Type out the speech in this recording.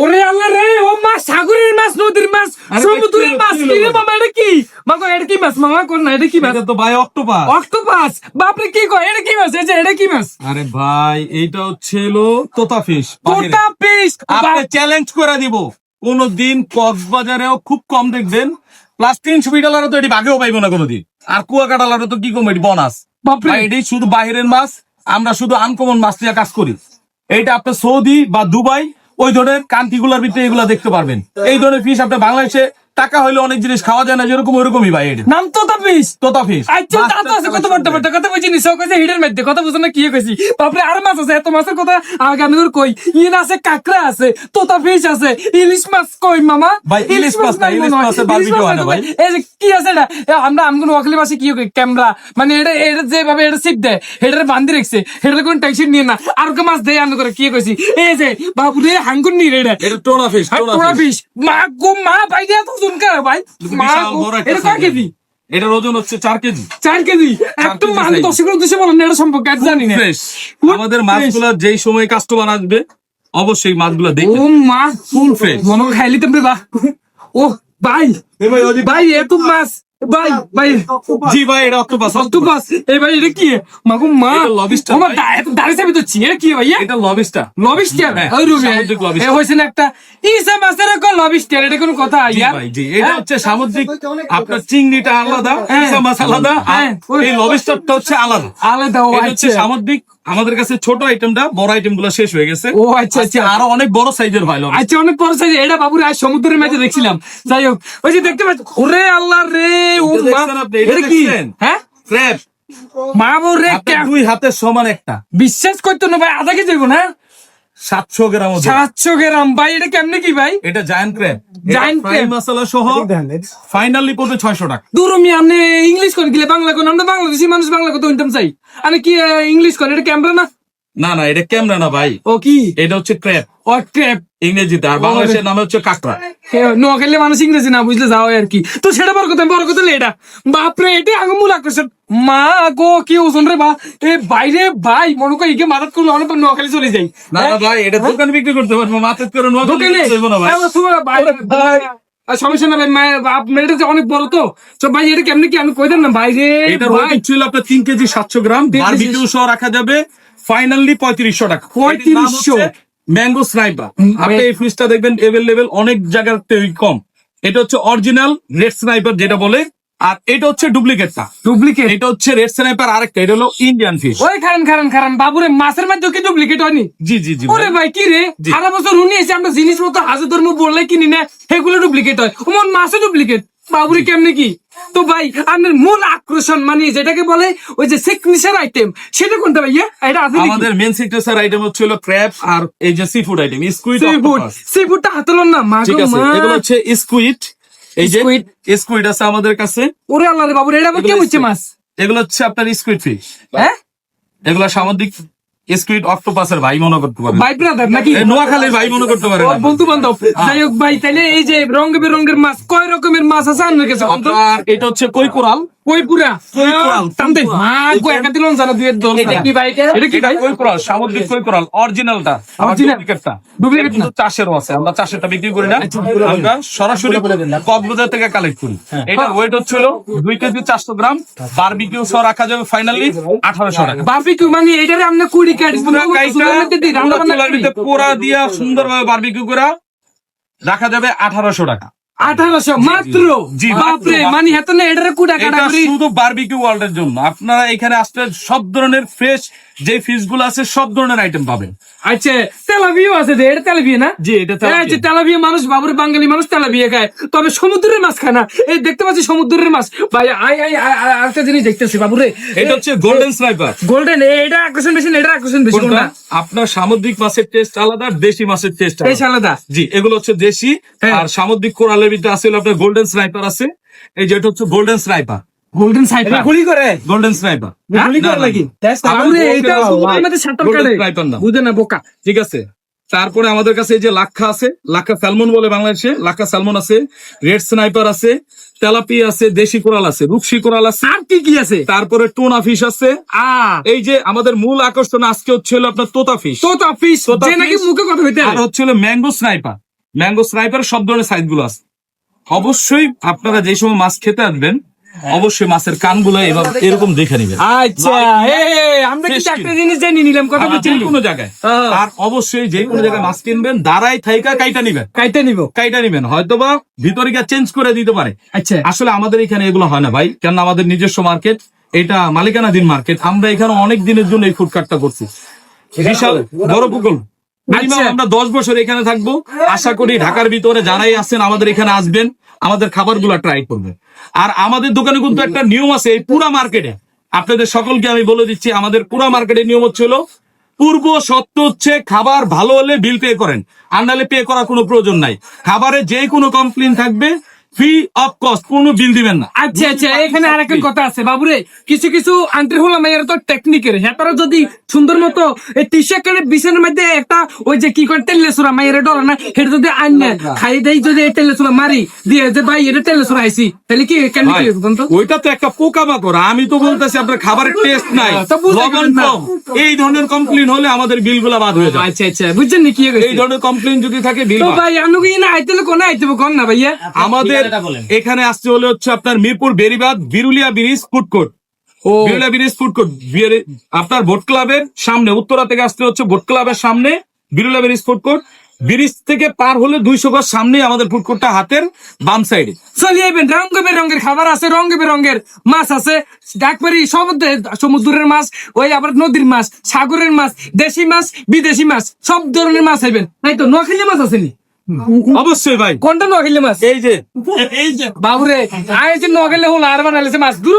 ওরে আল্লাহ রে ও মাছ সাগরের মাছ নদীর মাছ সমুদ্রের মাছ কি কি রে মামা এটা কি? মাগো এটা কি মাছ? মামা কোন না এটা কি মাছ? তো ভাই অক্টোপাস। অক্টোপাস? বাপরে কি কয়? এটা কি মাছ? এই যে এটা কি মাছ? আরে ভাই এইটা হচ্ছে হলো তোতা ফিশ তোতা পিস আপনি চ্যালেঞ্জ করে দিব। কোন দিন কক্সবাজারেও খুব কম দেখবেন। প্লাস তিনশো মিটার তো এটি বাঘেও পাইবো না কোনোদিন। আর কুয়াকাটালারও তো কি কম এটি বনাস এটি শুধু বাইরের মাছ আমরা শুধু আনকমন মাছ নিয়ে কাজ করি। এইটা আপনার সৌদি বা দুবাই ওই ধরনের কান্তিগুলার ভিতরে এগুলা দেখতে পারবেন। এই ধরনের ফিশ আপনার বাংলাদেশে টাকা হইলে অনেক জিনিস খাওয়া যায় না যেরকম ওইরকমই ভাই নাম তোতা পিস তোতা ফিশ আচ্ছা তা তো আছে কত বড় বড় কথা কইছি নিছ কইছে হিডের মধ্যে কথা বুঝছ না কি কইছি। বাপরে আর মাছ আছে এত মাছের কথা আগে আমি কই। ইন আছে কাকড়া আছে তোতা ফিশ আছে ইলিশ মাছ কই মামা? ভাই, ইলিশ মাছ না, ইলিশ মাছের মাছ হয় না আছে ভাই। এই যে কি আছে এটা? আমরা আমগুলো ওয়াকলি ভাষায় কি কই? ক্যামেরা। মানে এটা এটা যেভাবে এটা সিপ দেয় এটারে বান্ধি রাখছে এটার কোন টেনশন নিয়ে না। আর কে মাছ দেয় আমি করে কি কইছি? এই যে বাবুরে হাঙ্গুর নি রে এটা। Tuna fish tuna fish fish মা গো মা ভাই দিয়া তো ভাই? গো, বড় একটা এটা কয় কেজি। এটার ওজন হচ্ছে চার কেজি। চার কেজি। একদম মানে। দর্শকের উদ্দেশ্যে বলেন এটা সম্পর্কে আর জানি না। আমাদের মাছগুলো যেই সময় কাস্টমার আসবে অবশ্যই মাছগুলা ও মাছ। ফুল ফ্রেশ মনে হয় খাইলি তুমি বা ও ভাই। ভাই এত মাছ। ভাই ভাই জি ভাই এটা অক্টোপাস অক্টোপাস। এই ভাই এটা কি? মাগো মা এটা lobster, ও মা ভাই। দা- এত দাঁড়িয়ে চাবি তো চিয়ে কি ভাইয়া এটা লবিস্টার লবিস্টার হ্যাঁ, ওই রুমে এ হইছে না একটা ইসা মাছের কোন লবিস্টার এটা কোন কথা ইয়ার ভাই জি এটা হ্যাঁ? হচ্ছে সামুদ্রিক আপনার চিংড়িটা আলাদা হ্যাঁ। ইসা মাছ আলাদা আর হ্যাঁ, এই লবিস্টারটা হচ্ছে আলাদা। আলাদা ও হচ্ছে আচ্ছা। সামুদ্রিক আমাদের কাছে ছোট আইটেমটা বড় আইটেমগুলো শেষ হয়ে গেছে। ও আচ্ছা আচ্ছা। আরও অনেক বড় সাইজের ভাই আচ্ছা অনেক বড় সাইজ এটা বাবুর আজ সমুদ্রের মাঝে দেখছিলাম। যাই হোক ওই যে দেখতে পাচ্ছি ওরে আল্লাহ রে ও এটা কি? হ্যাঁ? মা বউ রে দুই হাতের সমান একটা। বিশ্বাস করতো না ভাই আধা কেজি না? সাতশো গ্রাম ওজন। সাতশো গ্রাম। ভাই এটা কেমনে কি ভাই? এটা জায়ান্ট ক্র্যাব জায়ান্ট ক্র্যাব মশলা সহ ফাইনালি পড়বে ছয়শো টাকা। দূর আমি আপনি ইংলিশ করে গেলে বাংলা কোন আমরা বাংলাদেশি মানুষ বাংলা কথা শুনতাম চাই। আমি কি ইংলিশ করে এটা ক্যামেরা না? না না এটা ক্যামেরা না ভাই। ও কি? এটা হচ্ছে ক্র্যাব ও ট্র্যাপ ইংরেজিতে আর বাংলাদেশের নামে হচ্ছে কাঁকড়া। নোয়াখালী মানুষ ইংরেজি না বুঝলে যাও আর কি। তো সেটা বড় কথা বড় কথা এটা। বাপরে এটা আগে মূল আকর্ষণ। মা গো কি ওজন রে বা এ বাইরে ভাই মনে করি করলে অনেক নোয়াখালী চলে যাই। না না ভাই এটা দোকানে বিক্রি করতে পারব মাথায় করে নোয়া দোকানে? না ভাই। হ্যাঁ, ভাই, ভাই, সমস্যা না ভাই মেয়েটা যে অনেক বড় তো। তো ভাই এটা কেমনে কি আমি কই দেন না? বাইরে এটার ভাই। ওয়েট ছিল আপনার তিন কেজি সাতশো গ্রাম। তিন বারবিকিউ সহ রাখা যাবে। ফাইনালি পঁয়ত্রিশশো টাকা। 3500 ম্যাঙ্গো স্নাইপার আপনি এই ফিশটা দেখবেন এভেলেবেল অনেক জায়গার কম। এটা হচ্ছে অরিজিনাল রেড স্নাইপার যেটা বলে আর এটা হচ্ছে ডুপ্লিকেটটা ডুপ্লিকেট এটা হচ্ছে রেড স্নাইপার আরেকটা এটা হলো ইন্ডিয়ান ফিশ ওই খারান খারান খারান বাবুরে মাছের মধ্যে কি ডুপ্লিকেট হয়নি জি জি জি ওরে ভাই। কি রে। সারা বছর উনি এসে আমরা জিনিসপত্র হাজার ধর্ম বললে কিনি না সেগুলো ডুপ্লিকেট হয়। ওমন মাছও ডুপ্লিকেট বাবুরে কেমনে কি? তো ভাই আপনার মূল আকর্ষণ মানে যেটাকে বলে ওই যে সিগনেচার আইটেম সেটা কোনটা ভাইয়া এটা আছে আমাদের মেন সিগনেচার আইটেম হচ্ছে হলো ক্র্যাব আর এই যে seafood item squid seafood C ফুডটা হাতলন না মা ঠিক আছে এগুলো হচ্ছে স্কুইড এই যে। স্কুইড আছে আমাদের কাছে। ওরে আল্লাহ রে বাবুরে এটা আবার কেমন হচ্ছে মাছ? এগুলো হচ্ছে আপনার স্কুইড ফিশ হ্যাঁ? এগুলো সামুদ্রিক স্কুইড অক্টোপাসের ভাই মনে করতে পারবে ভাই ব্রাদার নাকি? নোয়াখালীর ভাই মনে করতে পারে। বন্ধু বান্ধব যাই হোক ভাই তাহলে এই যে রঙ বেরঙের মাছ কয় রকমের মাছ আছে আপনার কাছে? এটা হচ্ছে কই কোরাল কই পুরা? কোরাল, মা গো একা দিলন জানা দুয়ের দল এটা কি ভাই এটা? এটা কি ভাই কই কোরাল সামুদ্রিক কই কোরাল অরিজিনালটা। Original? ডুপ্লিকেটটা। Duplicate কিন্তু চাষেরও আছে। আমরা চাষেরটা বিক্রি করি না। আমরা সরাসরি কক্সবাজার থেকে কালেক্ট করি। এটা ওয়েট হচ্ছে হলো দুই কেজি চারশো গ্রাম। বারবিকিউ সহ রাখা যাবে ফাইনালি আঠারোশো টাকা। বারবিকিউ মানে এটারে আপনি কুড়ি কাট পুরা কাইটা, পুরা চুলার পোড়া দিয়া সুন্দরভাবে বারবিকিউ করা রাখা যাবে আঠারোশো টাকা। আঠারোশো মাত্র? বাপরে মানে মানে না এটারে কুড়া কাটা শুধু বারবিকিউ ওয়ার্ল্ড এর জন্য। আপনারা এখানে আসলে সব ধরনের ফ্রেশ যে ফিশগুলো আছে সব ধরনের আইটেম পাবেন। আচ্ছা তেলাবিও আছে যে এটা তেলাবিয়া না? জি এটা তেলাপিয়া। হ্যাঁ, যে মানুষ বাবুর বাঙালি মানুষ তেলাবিয়া খায়। তবে সমুদ্রের মাছ খায় না। এই দেখতে পাচ্ছি সমুদ্রের মাছ। ভাই আই আই আই- জিনিস দেখতেছি বাবুরে। এটা হচ্ছে গোল্ডেন স্নাইপার গোল্ডেন এটা আকর্ষণ বেশি এটা আকর্ষণ বেশি না আপনার সামুদ্রিক মাছের টেস্ট আলাদা দেশি মাছের টেস্ট এই আলাদা। জি এগুলো হচ্ছে দেশি। হ্যাঁ। আর সামুদ্রিক কোরালের ভিতরে আছে হলো আপনার গোল্ডেন স্নাইপার আছে। এই যেটা হচ্ছে গোল্ডেন স্নাইপার গোল্ডেন গুলি করে? গোল্ডেন স্নাইপার গুলি করে নাকি? সাঁতার কাটে striper না। বুঝে না বোকা। ঠিক আছে। তারপরে আমাদের কাছে এই যে লাক্ষা আছে লাক্ষা স্যালমন বলে বাংলাদেশে লাক্ষা স্যালমন আছে রেড স্নাইপার আছে তেলাপিয়া আছে দেশি কোরাল আছে রূপসী কোরাল আছে। আর কি কি আছে? তারপরে টোনা ফিশ আছে। এই যে আমাদের মূল আকর্ষণ আজকে হচ্ছে আপনার তোতা ফিশ। তোতা যে নাকি। মুখে কথা হইতে আর হচ্ছে হলো ম্যাঙ্গো স্নাইপার। ম্যাঙ্গো স্নাইপার সব ধরনের সাইজগুলো আছে। অবশ্যই আপনারা যে সময় মাছ খেতে আসবেন অবশ্যই মাছের কানগুলো এভাবে এরকম দেখে নিবেন আচ্ছা আমরা কিন্তু Fish একটা জিনিস জেনে নিলাম কথা বলছি কোনো জায়গায়। হ্যাঁ। আর অবশ্যই যে কোনো জায়গায় মাছ কিনবেন দাঁড়াই থাইকা কাইটা নিবেন। কাইতে নিব। কাইটা নিবেন। হয়তোবা ভিতরে গিয়ে চেঞ্জ করে দিতে পারে। আচ্ছা। আসলে আমাদের এখানে এগুলো হয় না ভাই কেন আমাদের নিজস্ব মার্কেট এটা মালিকানাধীন মার্কেট আমরা এখানে অনেক দিনের জন্য এই ফুড কার্টটা করছি। বিশাল বড় পুকুর। আচ্ছা। আমরা দশ বছর এখানে থাকব। আশা করি ঢাকার ভিতরে যারাই আছেন আমাদের এখানে আসবেন। আমাদের খাবারগুলো ট্রাই করবে। আর আমাদের দোকানে কিন্তু একটা নিয়ম আছে, এই পুরা মার্কেটে আপনাদের সকলকে আমি বলে দিচ্ছি, আমাদের পুরা মার্কেটের নিয়ম হচ্ছে পূর্ব সত্য হচ্ছে খাবার ভালো হলে বিল পে করেন। আর নাহলে পে করার কোনো প্রয়োজন নাই। খাবারে যে কোনো কমপ্লেন থাকবে ফ্রি অফ কস্ট কোনো বিল দিবেন না। আচ্ছা আচ্ছা এখানে আর একটা কথা আছে বাবুরে। কিছু কিছু এর তো টেকনিকের হ্যাঁ তারা যদি সুন্দর মতো এই টি শার্টের বিছানার মধ্যে একটা ওই যে কি করে না সেটা যদি আন না খাই দেই যদি মারি দিয়ে যে ভাই এটা আইছি। তাহলে কি কেন কি ওইটা তো একটা পোকামাকড়। আমি তো বলতেছি আপনার খাবারের টেস্ট নাই। লবণ কম। এই ধরনের কমপ্লেন হলে আমাদের বিল বিলগুলো বাদ হয়ে যায়। আচ্ছা আচ্ছা বুঝছেন নি কি এই ধরনের কমপ্লেন যদি থাকে বিল। ভাই আমি কি না আইতে কোন আইতে কোন না ভাইয়া? আমাদের এখানে আসতে হলে হচ্ছে আপনার Mirpur Beribadh Birulia bridge food court Birulia bridge food court আপনার ভোট ক্লাবের সামনে উত্তরা থেকে আসতে হচ্ছে ভোট ক্লাবের সামনে Birulia bridge food court bridge থেকে পার হলে দুইশো গজ সামনে আমাদের ফুড কোর্টটা হাতের বাম সাইডে চলি আইবেন রঙ বেরঙের খাবার আছে রঙ বেরঙের মাছ আছে। ডাকবাড়ি সমুদ্রে সমুদ্রের মাছ ওই আবার নদীর মাছ সাগরের মাছ দেশি মাছ বিদেশি মাছ সব ধরনের মাছ আইবেন। নাই তো নোয়াখালী মাছ আছে নি? অবশ্যই ভাই। কোনটা নোয়াখালী মাছ? এই যে। এই যে বাবুরে আইছে নোয়াখালী হল আর বানাইছে মাছ। দূর।